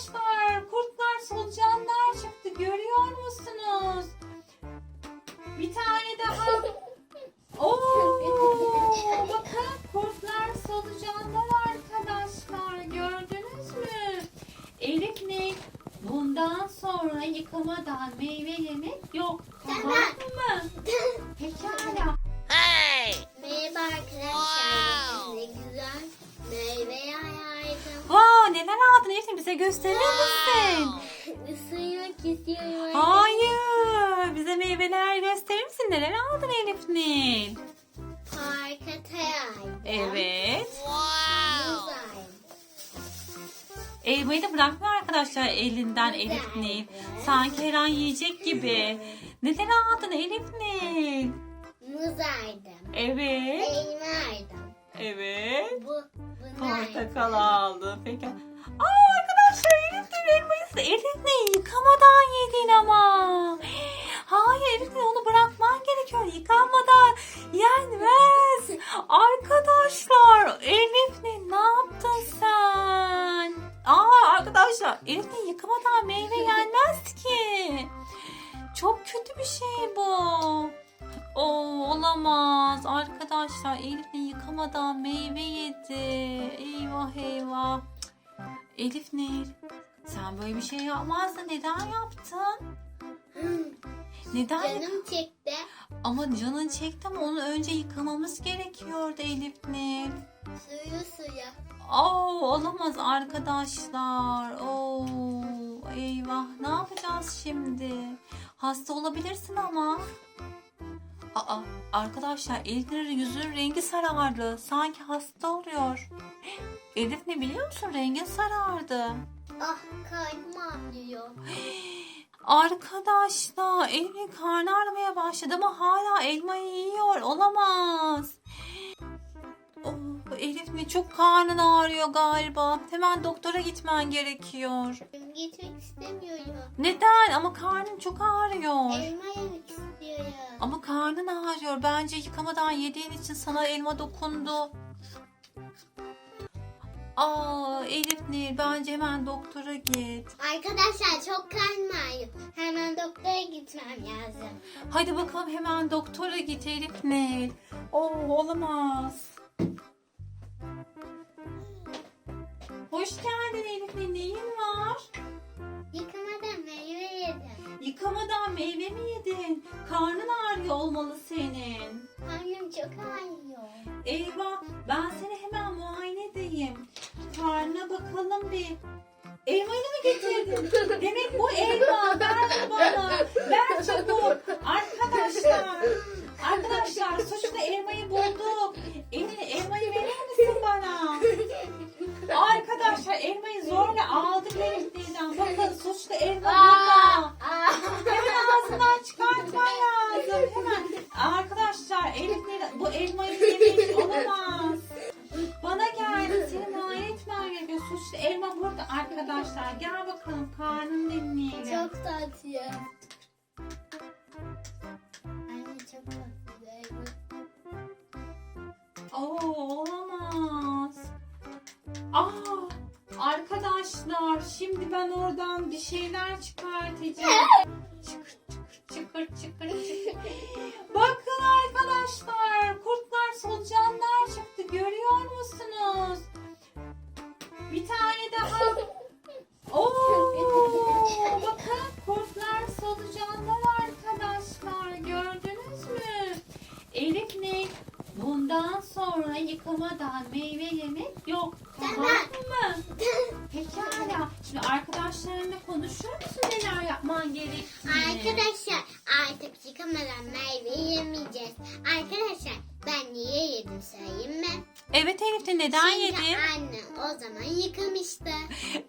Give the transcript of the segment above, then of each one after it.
Arkadaşlar kurtlar solucanlar çıktı görüyor musunuz? Bir tane daha. Oo, bakın kurtlar solucanlar arkadaşlar gördünüz mü? Elif ne? Bundan sonra yıkamadan meyve gösterir misin? Isırmak istiyorum. Hayır. Bize meyveler gösterir misin? Neler aldın Elif Nil? Parka. Evet. Aldım. Elmayı da bırakmıyor arkadaşlar elinden Elif Nil. Sanki her an yiyecek gibi. Neler aldın Elif Nil? Muz aldım. Evet. Elma aldım. Evet. Bu, bunu Portakal aldı. Peki. Aa arkadaşlar Elif Nil elmayı Elif Nil yıkamadan yedin ama. Hayır Elif Nil onu bırakman gerekiyor. Yıkanmadan yenmez. Arkadaşlar Elif ne yaptın sen? Aa arkadaşlar Elif Nil yıkamadan meyve yenmez ki. Çok kötü bir şey bu. Oo, olamaz. Arkadaşlar Elif Nil yıkamadan meyve yedi. Eyvah eyvah. Elif Nil sen böyle bir şey yapmazdın. Neden yaptın? Neden? yap- Canım çekti. Ama canın çekti ama onu önce yıkamamız gerekiyordu Elif Nil. Suyu suyu. Oo, olamaz arkadaşlar. Oo, eyvah. Ne yapacağız şimdi? Hasta olabilirsin ama. Aa, arkadaşlar Elif'in yüzünün rengi sarardı. Sanki hasta oluyor. Elif ne biliyor musun? Rengi sarardı. Ah kalbim ağrıyor. Arkadaşlar Elif'in karnı ağrımaya başladı ama hala elmayı yiyor. Olamaz. Oh, Elif mi çok karnın ağrıyor galiba. Hemen doktora gitmen gerekiyor. Gitmek istemiyorum. Neden? Ama karnın çok ağrıyor. Elma yemek istiyorum. Ama karnın ağrıyor. Bence yıkamadan yediğin için sana elma dokundu. Aa Elif Nil bence hemen doktora git. Arkadaşlar çok karnım ağrıyor. Hemen doktora gitmem lazım. Hadi bakalım hemen doktora git Elif Nil. Oo olamaz. Hoş geldin Elif Nil. Neyin var? Yıkamadan meyve yedim. Yıkamadan meyve mi yedin? Karnın ağrıyor olmalı senin. Karnım çok ağrıyor. Eyvah ben seni hemen muayene edeyim. Karnına bakalım bir. Elmayı mı getirdin? Demek bu elma. Ver bana. Ver çabuk. Arkadaşlar. Arkadaşlar suçlu elmayı bulduk. Elini elmayı verir misin bana? Arkadaşlar elmayı zorla aldık Elif'ten. Bakın suçlu elma burada. Gel bakalım karnını dinleyelim. çok tatlı. Anne çok tatlı. Oo olamaz. Aa arkadaşlar şimdi ben oradan bir şeyler çıkartacağım. Çıkır çıkır çıkır çıkır çıkır. Yıkamadan meyve yemek yok. Tamam mı? Pekala. Şimdi arkadaşlarınla konuşur musun neler yapman gerektiğini? Arkadaşlar artık yıkamadan meyve yemeyeceğiz. Arkadaşlar ben niye yedim söyleyeyim mi? Evet Elif de neden Çünkü yedin? anne o zaman yıkamıştı.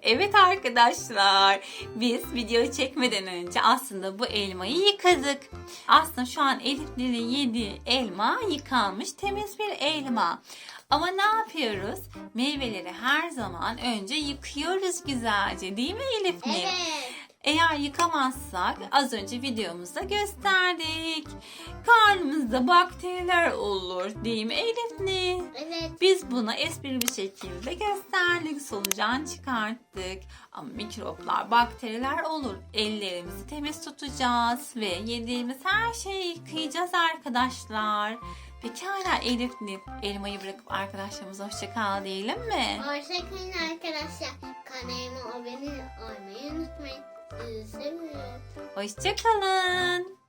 Evet arkadaşlar biz video çekmeden önce aslında bu elmayı yıkadık. Aslında şu an Elif Nil'in yediği elma yıkanmış temiz bir elma. Ama ne yapıyoruz? Meyveleri her zaman önce yıkıyoruz güzelce değil mi Elif Nil? Evet. Eğer yıkamazsak az önce videomuzda gösterdik. Karnımızda bakteriler olur değil mi Elif'li? Evet. Biz buna esprili bir şekilde gösterdik. Solucan çıkarttık. Ama mikroplar, bakteriler olur. Ellerimizi temiz tutacağız ve yediğimiz her şeyi yıkayacağız arkadaşlar. Pekala Elif'li elmayı bırakıp arkadaşlarımıza hoşça kal diyelim mi? Hoşçakalın arkadaşlar. Kanalıma abone olmayı unutmayın. Sizi seviyorum. Hoşça kalın.